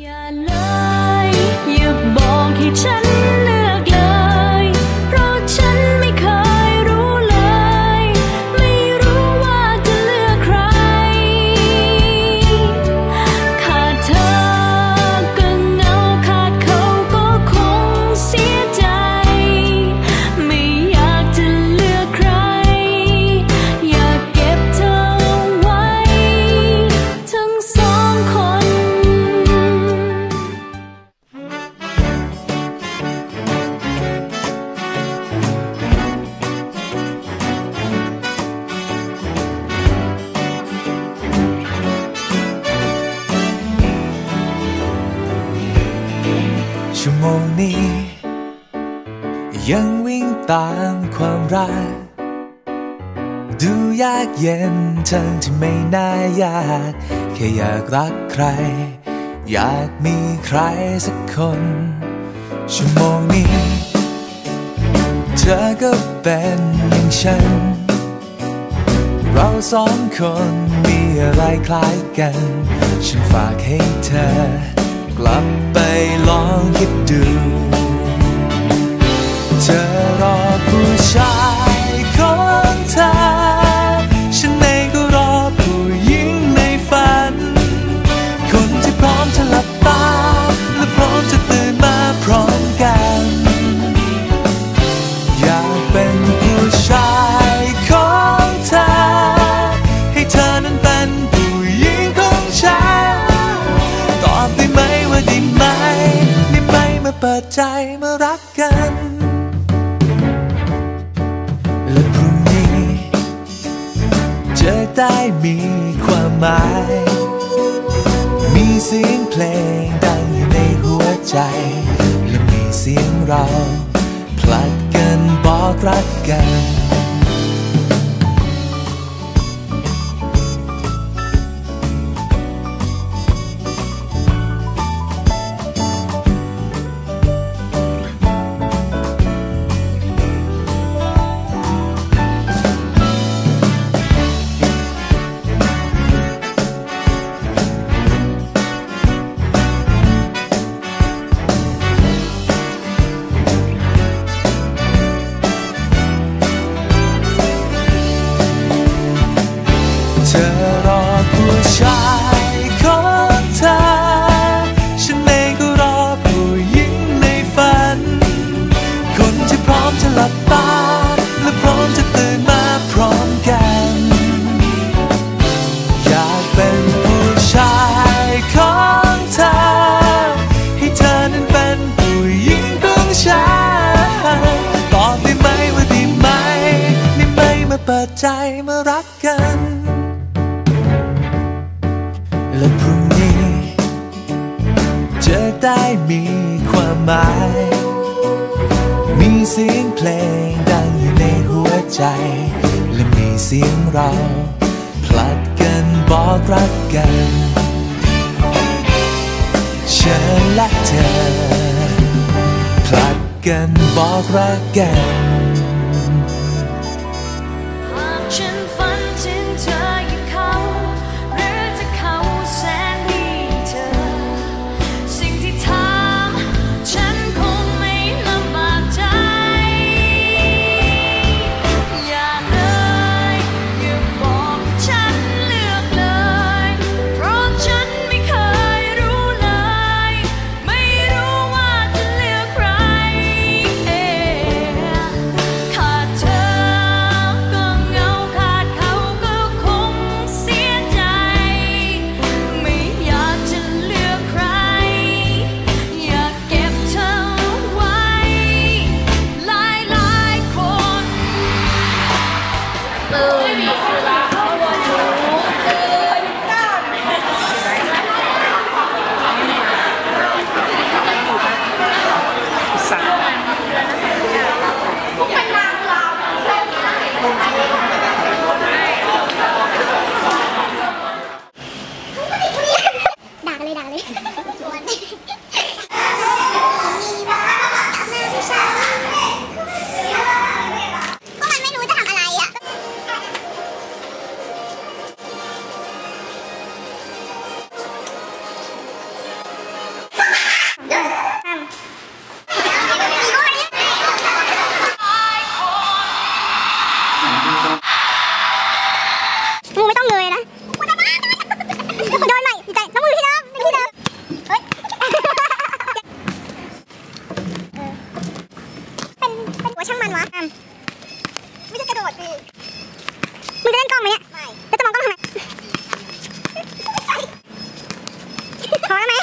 อย่า ชั่วโมงนี้ ยังวิ่งตามความรัก ดูยากเย็นทั้งที่ไม่น่ายาก แค่อยากรักใคร อยากมีใครสักคน ชั่วโมงนี้ เธอก็เป็นอย่างฉัน เราสองคนมีอะไรคล้ายกัน ฉันฝากให้เธอ กลับไปลองคิดดู เธอรอผู้ชายของเธอ ฉันเองก็รอผู้หญิงในฝัน คนที่พร้อมจะหลับตา และพร้อมจะตื่นมาพร้อมกัน อยากเป็น เปิดใจมารักกัน และพรุ่งนี้จะได้มีความหมาย มีเสียงเพลงดังอยู่ในหัวใจ และมีเสียงเรา ผลัดกันบอกรักกัน เธอรอผู้ชายของเธอ ฉันเองก็รอผู้หญิงในฝัน คนที่พร้อมจะหลับตา และพร้อมจะตื่นมาพร้อมกัน อยากเป็นผู้ชายของเธอ ให้เธอนั้นเป็นผู้หญิงของฉันตอบได้ไหมว่าด้ไหมได้ไหมมาเปิดใจมารักกัน และพรุ่งนี้จะได้มีความหมาย มีเสียงเพลงดังอยู่ในหัวใจ และมีเสียงเราผลัดกันบอกรักกันฉันและเธอผลัดกันบอกรักกัน งไม่ต้องเลยนะโดนใหม่ดีใจน้องมือพี่เดิมพี่น้องเฮ้ยเป็นเป็นหัวช่างมันวะไม่ใช่กระโดดดิมึงจะเล่นกล้องไหมเนี่ยไม่แล้วจะมองกล้องทำไมพอแล้วไหม